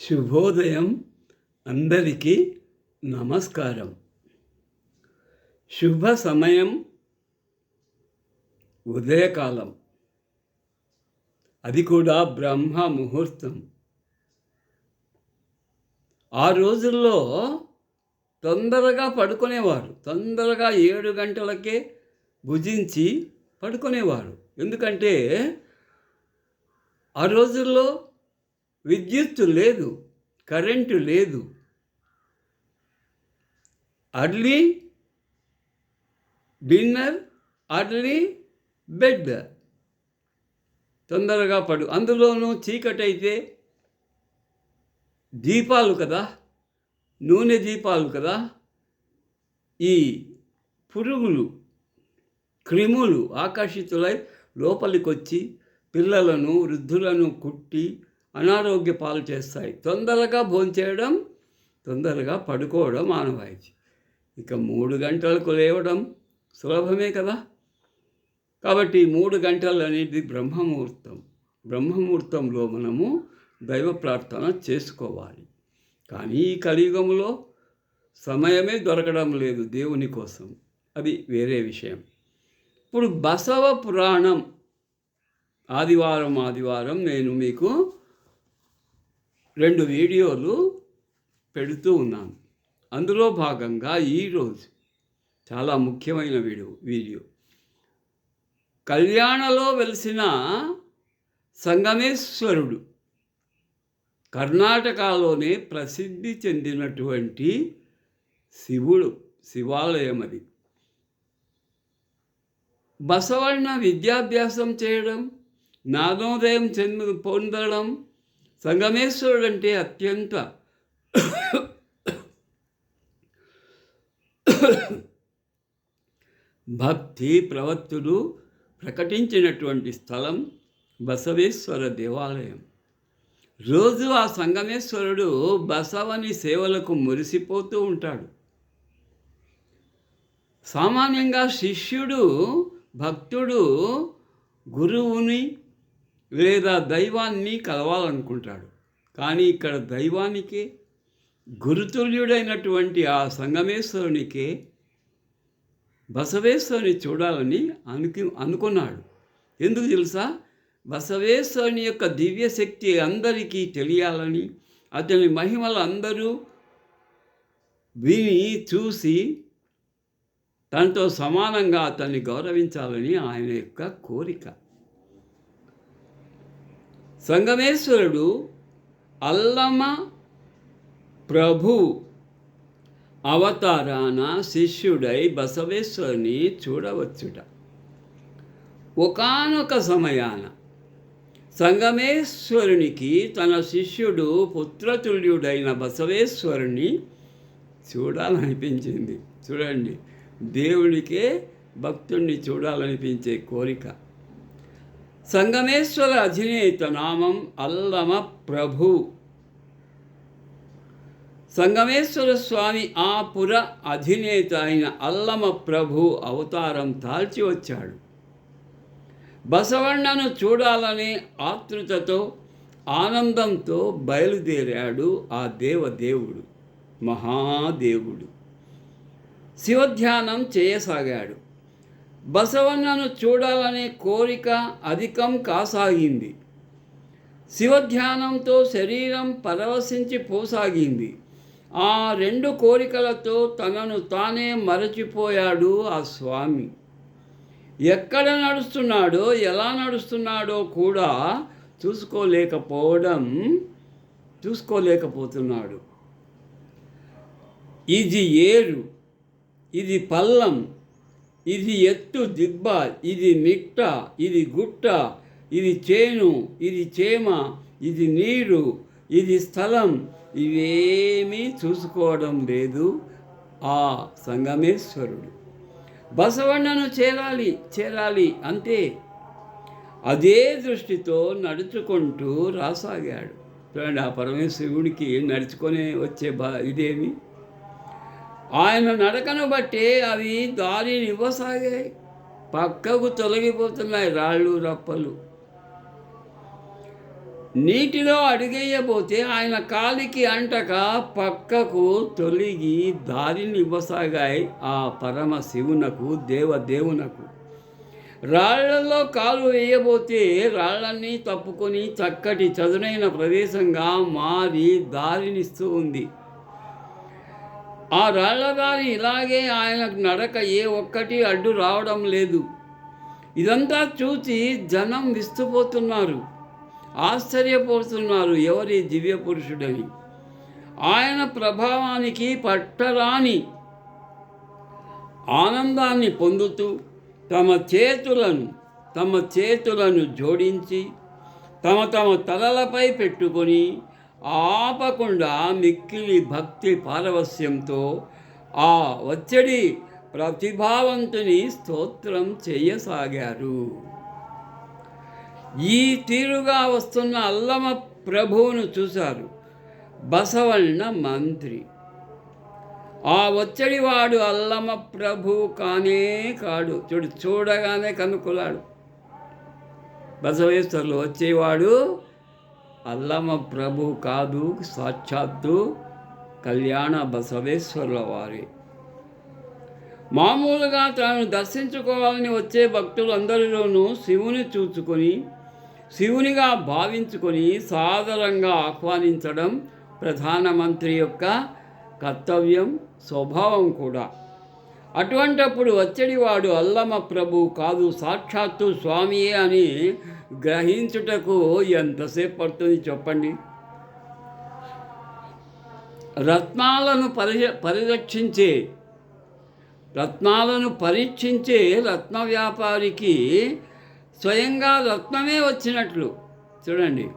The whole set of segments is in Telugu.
శుభోదయం అందరికీ నమస్కారం. శుభ సమయం ఉదయకాలం. అది కూడా బ్రహ్మ ముహూర్తం. ఆ రోజుల్లో తొందరగా పడుకునేవారు. తొందరగా ఏడు గంటలకే భుజించి పడుకునేవారు. ఎందుకంటే ఆ రోజుల్లో విద్యుత్తు లేదు కరెంటు లేదు. Early dinner early bed. తొందరగా పడు. అందులోనూ చీకటైతే దీపాలు కదా నూనె దీపాలు కదా. ఈ పురుగులు క్రిములు ఆకర్షితులై లోపలికొచ్చి పిల్లలను వృద్ధులను కుట్టి అనారోగ్య పాలు చేస్తాయి. తొందరగా భోంచేయడం తొందరగా పడుకోవడం ఆనవాయితీ. ఇక మూడు గంటలకు లేవడం సులభమే కదా? కాబట్టి మూడు గంటలు అనేది బ్రహ్మముహూర్తం. బ్రహ్మముహూర్తంలో మనము దైవ ప్రార్థన చేసుకోవాలి. కానీ ఈ కలియుగంలో సమయమే దొరకడం లేదు దేవుని కోసం. అది వేరే విషయం. ఇప్పుడు బసవ పురాణం. ఆదివారం ఆదివారం నేను మీకు రెండు వీడియోలు పెడుతూ ఉన్నాను. అందులో భాగంగా ఈరోజు చాలా ముఖ్యమైన వీడియో వీడియో. కళ్యాణలో వెలిసిన సంగమేశ్వరుడు కర్ణాటకలోనే ప్రసిద్ధి చెందినటువంటి శివుడు శివాలయం అది బసవಣ್ణ విద్యాభ్యాసం చేయడం నాదోదయం చెందు పొందడం సంగమేశ్వరుడు అంటే అత్యంత భక్తి ప్రవత్తులు ప్రకటించినటువంటి స్థలం బసవేశ్వర దేవాలయం. రోజు ఆ సంగమేశ్వరుడు బసవని సేవలకు మురిసిపోతూ ఉంటాడు. సామాన్యంగా శిష్యుడు భక్తుడు గురువుని లేదా దైవాన్ని కలవాలనుకుంటాడు. కానీ ఇక్కడ దైవానికి గురుతుల్యుడైనటువంటి ఆ సంగమేశ్వరునికి బసవేశ్వరుని చూడాలని అనుకు అనుకున్నాడు. ఎందుకు తెలుసా? బసవేశ్వరుని యొక్క దివ్యశక్తి అందరికీ తెలియాలని అతని మహిమలు అందరూ విని చూసి తనతో సమానంగా అతన్ని గౌరవించాలని ఆయన యొక్క కోరిక. సంగమేశ్వరుడు అల్లమ ప్రభు అవతారాన శిష్యుడై బసవేశ్వరుని చూడవచ్చుట. ఒకానొక సమయాన సంగమేశ్వరునికి తన శిష్యుడు పుత్రతుల్యుడైన బసవేశ్వరుని చూడాలనిపించింది. చూడండి దేవుడికే భక్తుణ్ణి చూడాలనిపించే కోరిక. సంగమేశ్వర అధినేత నామం అల్లమ ప్రభు. సంగమేశ్వర స్వామి ఆ పుర అధినేత అయిన అల్లమ ప్రభు అవతారం తాల్చి వచ్చాడు. బసవన్నను చూడాలనే ఆతృతతో ఆనందంతో బయలుదేరాడు ఆ దేవదేవుడు మహాదేవుడు. శివధ్యానం చేయసాగాడు. బసవన్నను చూడాలనే కోరిక అధికం కాసాగింది. శివధ్యానంతో శరీరం పరవశించి పోసాగింది. ఆ రెండు కోరికలతో తనను తానే మరచిపోయాడు ఆ స్వామి. ఎక్కడ నడుస్తున్నాడో ఎలా నడుస్తున్నాడో కూడా చూసుకోలేకపోవడం చూసుకోలేకపోతున్నాడు. ఇది ఏరు ఇది పల్లం ఇది ఎత్తు దిబ్బ ఇది మిట్ట ఇది గుట్ట ఇది చేను ఇది చేమ ఇది నీరు ఇది స్థలం. ఇవేమీ చూసుకోవడం లేదు ఆ సంగమేశ్వరుడు. బసవన్నను చేరాలి చేరాలి అంతే అదే దృష్టితో నడుచుకుంటూ రాసాగాడు. చూడండి ఆ పరమేశ్వరుడికి నడుచుకొని వచ్చే బా ఇదేమి? ఆయన నడకను బట్టి అవి దారిని ఇవ్వసాగాయి. పక్కకు తొలగిపోతున్నాయి రాళ్ళు రప్పలు. నీటిలో అడిగేయబోతే ఆయన కాలికి అంటక పక్కకు తొలిగి దారిని ఇవ్వసాగాయి ఆ పరమ శివునకు దేవదేవునకు. రాళ్ళలో కాలు వేయబోతే రాళ్ళన్నీ తప్పుకొని చక్కటి చదునైన ప్రదేశంగా మారి దారినిస్తూ ఉంది. ఆ రాళ్ళదారి ఇలాగే ఆయనకు నడక ఏ ఒక్కటి అడ్డు రావడం లేదు. ఇదంతా చూసి జనం విస్తుపోతున్నారు ఆశ్చర్యపోతున్నారు ఎవరి దివ్య పురుషుడని. ఆయన ప్రభావానికి పట్టరాని ఆనందాన్ని పొందుతూ తమ చేతులను తమ చేతులను జోడించి తమ తమ తలలపై పెట్టుకొని ఆపకుండా మిక్కిలి భక్తి పారవస్యంతో ఆ వచ్చడి ప్రతిభావంతుని స్తోత్రం చేయసాగారు. ఈ తీరుగా వస్తున్న అల్లమ ప్రభువును చూశారు బసవన్న మంత్రి. ఆ వచ్చడివాడు అల్లమ ప్రభు కానే కాడు. చూడు చూడగానే కనుక్కులాడు బసవేశ్వరులు వచ్చేవాడు అల్లమ ప్రభు కాదు సాక్షాత్తు కళ్యాణ బసవేశ్వరుల వారి మామూలుగా తాను దర్శించుకోవాలని వచ్చే భక్తులందరిలోనూ శివుని చూచుకొని శివునిగా భావించుకొని సాదరంగా ఆహ్వానించడం ప్రధానమంత్రి యొక్క కర్తవ్యం స్వభావం కూడా. అటువంటప్పుడు వచ్చడివాడు అల్లమ ప్రభు కాదు సాక్షాత్తు స్వామియే అని గ్రహించుటకు ఎంతసేపు పడుతుంది చెప్పండి? రత్నాలను పరి పరిరక్షించే రత్నాలను పరీక్షించే రత్న వ్యాపారికి స్వయంగా రత్నమే వచ్చినట్లు. చూడండి.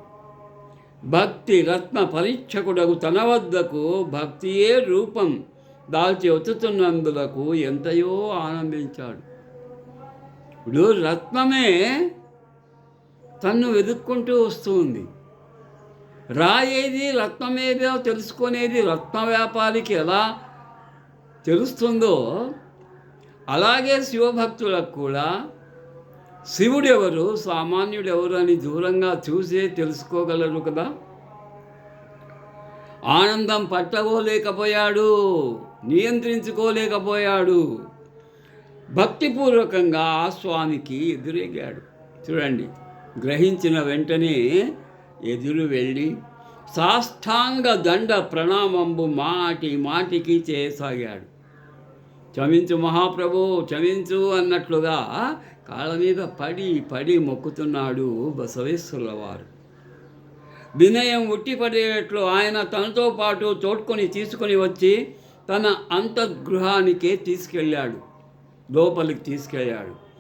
భక్తి రత్న పరీక్షకుడకు తన వద్దకు భక్తియే రూపం. దాల్చి వచ్చుతున్నందులకు ఎంతయో ఆనందించాడు. ఇప్పుడు రత్నమే తన్ను వెతుక్కుంటూ వస్తుంది. రాయేది రత్నమేదో తెలుసుకునేది రత్న వ్యాపారికి ఎలా తెలుస్తుందో అలాగే శివభక్తులకు కూడా శివుడెవరు సామాన్యుడెవరు అని దూరంగా చూసే తెలుసుకోగలరు కదా. ఆనందం పట్టగోలేకపోయాడు నియంత్రించుకోలేకపోయాడు. భక్తిపూర్వకంగా స్వామికి ఎదురెగాడు. చూడండి గ్రహించిన వెంటనే ఎదురు వెళ్ళి సాష్టాంగ దండ ప్రణామంబు మాటి మాటికి చేయసాగాడు. క్షమించు మహాప్రభు క్షమించు అన్నట్లుగా కాళ్ళ మీద పడి పడి మొక్కుతున్నాడు బసవేశ్వరుల వారు వినయం ఉట్టిపడేటట్లు ఆయన తనతో పాటు తోడ్కొని తీసుకొని వచ్చి తన అంతర్గృహానికే తీసుకెళ్ళాడు. లోపలికి తీసుకెళ్ళాడు.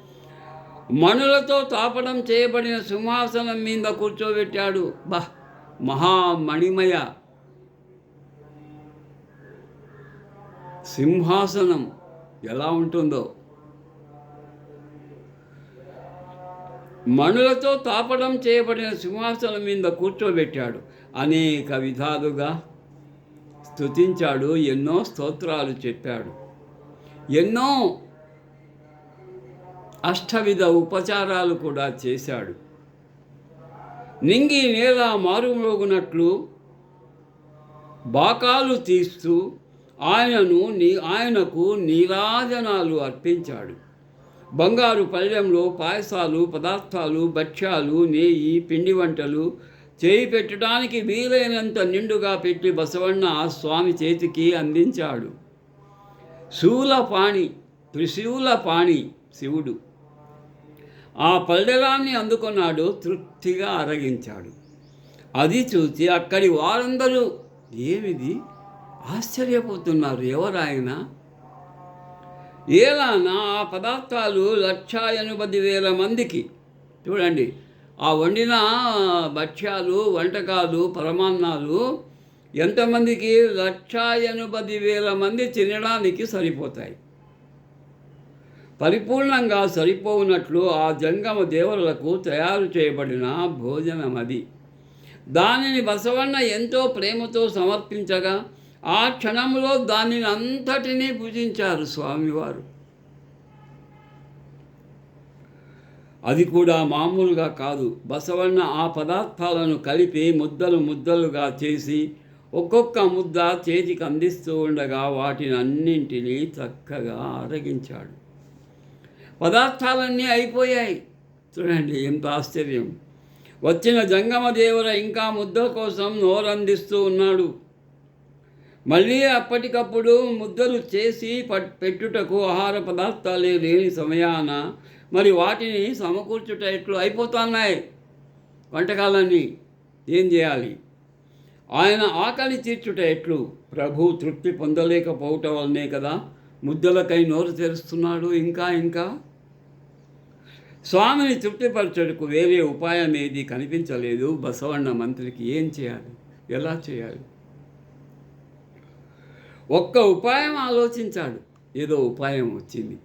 మణులతో తాపడం చేయబడిన సింహాసనం మీద కూర్చోబెట్టాడు. బహ్ మహామణిమయ సింహాసనం ఎలా ఉంటుందో. మణులతో తాపడం చేయబడిన సింహాసనం మీద కూర్చోబెట్టాడు. అనేక విధాలుగా స్తుతించాడు ఎన్నో స్తోత్రాలు చెప్పాడు. ఎన్నో అష్టవిధ ఉపచారాలు కూడా చేశాడు. నింగి నేల మారుమోగునట్లు బాకాలు తీస్తూ ఆయనను నీ ఆయనకు నీరాజనాలు అర్పించాడు. బంగారు పళ్ళెంలో పాయసాలు పదార్థాలు భక్ష్యాలు నెయ్యి పిండి వంటలు చేయి పెట్టడానికి వీలైనంత నిండుగా పెట్టి బసవన్న ఆ స్వామి చేతికి అందించాడు. శూలపాణి త్రిశూలపాణి శివుడు. ఆ పల్లెలాన్ని అందుకున్నాడు తృప్తిగా అరగించాడు. అది చూసి అక్కడి వారందరూ ఏమిది? ఆశ్చర్యపోతున్నారు ఎవరాయన? ఏలానా ఆ పదార్థాలు లక్ష ఎనభై వేల మందికి. చూడండి ఆ వండిన భక్ష్యాలు వంటకాలు పరమాన్నాలు ఎంతమందికి లక్ష ఎనభై వేల మంది తినడానికి సరిపోతాయి. పరిపూర్ణంగా సరిపోవునట్లు ఆ జంగమ దేవులకు తయారు చేయబడిన భోజనం అది దానిని బసవన్న ఎంతో ప్రేమతో సమర్పించగా ఆ క్షణంలో దానిని అంతటినీ పూజించారు స్వామివారు. అది కూడా మామూలుగా కాదు. బసవన్న ఆ పదార్థాలను కలిపి ముద్దలు ముద్దలుగా చేసి ఒక్కొక్క ముద్ద చేతికి అందిస్తూ ఉండగా వాటిని అన్నింటినీ చక్కగా అరగించాడు. పదార్థాలన్నీ అయిపోయాయి. చూడండి ఎంత ఆశ్చర్యం. వచ్చిన జంగమదేవర ఇంకా ముద్దల కోసం నోరందిస్తూ ఉన్నాడు. మళ్ళీ అప్పటికప్పుడు ముద్దలు చేసి పెట్టుటకు ఆహార పదార్థాలే లేని సమయాన మరి వాటిని సమకూర్చుట ఎట్లు అయిపోతున్నాయి వంటకాలన్నీ. ఏం చేయాలి? ఆయన ఆకలి తీర్చుట ఎట్లు? ప్రభు తృప్తి పొందలేకపోవటం వల్లనే కదా ముద్దలకై నోరు తెరుస్తున్నాడు ఇంకా ఇంకా. స్వామిని తృప్తిపరచడుకు వేరే ఉపాయం ఏది కనిపించలేదు. బసవన్న మంత్రికి ఏం చేయాలి? ఎలా చేయాలి? ఒక్క ఉపాయం ఆలోచించాడు. ఏదో ఉపాయం వచ్చింది.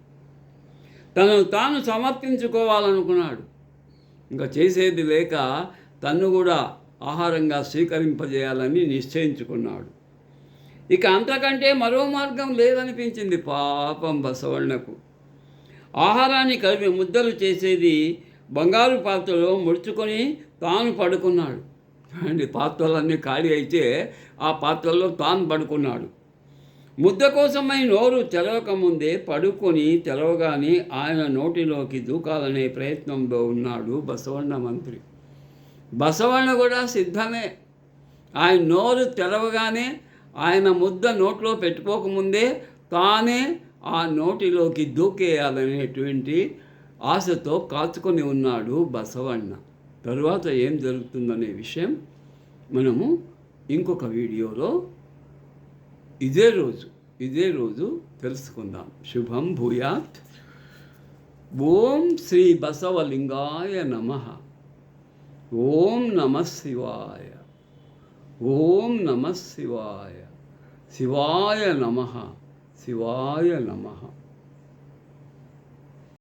తనను తాను సమర్పించుకోవాలనుకున్నాడు ఇంకా చేసేది లేక తన్ను కూడా ఆహారంగా స్వీకరింపజేయాలని నిశ్చయించుకున్నాడు. ఇక అంతకంటే మరో మార్గం లేదనిపించింది పాపం బసవణకు ఆహారాన్ని కలిపి ముద్దలు చేసేది బంగారు పాత్రలో ముడుచుకొని తాను పడుకున్నాడు. అండి పాత్రలన్నీ ఖాళీ అయితే ఆ పాత్రలో తాను పడుకున్నాడు. ముద్ద కోసమై నోరు తెలవకముందే పడుకొని తెలవగానే ఆయన నోటిలోకి దూకాలనే ప్రయత్నంలో ఉన్నాడు బసవన్న మంత్రి. బసవన్న కూడా సిద్ధమే. ఆయన నోరు తెలవగానే ఆయన ముద్ద నోట్లో పెట్టుకోకముందే తానే ఆ నోటిలోకి దూకేయాలనేటువంటి ఆశతో కాచుకొని ఉన్నాడు బసవన్న. తరువాత ఏం జరుగుతుందనే విషయం మనము ఇంకొక వీడియోలో ఇదే రోజు ఇదే రోజు తెలుసుకుందాం. శుభం భూయాత్. ఓం శ్రీ బసవలింగాయ నమ. ఓం నమ శివాయ. ఓం నమ శివాయ. శివాయ నమ. శివాయ నమ.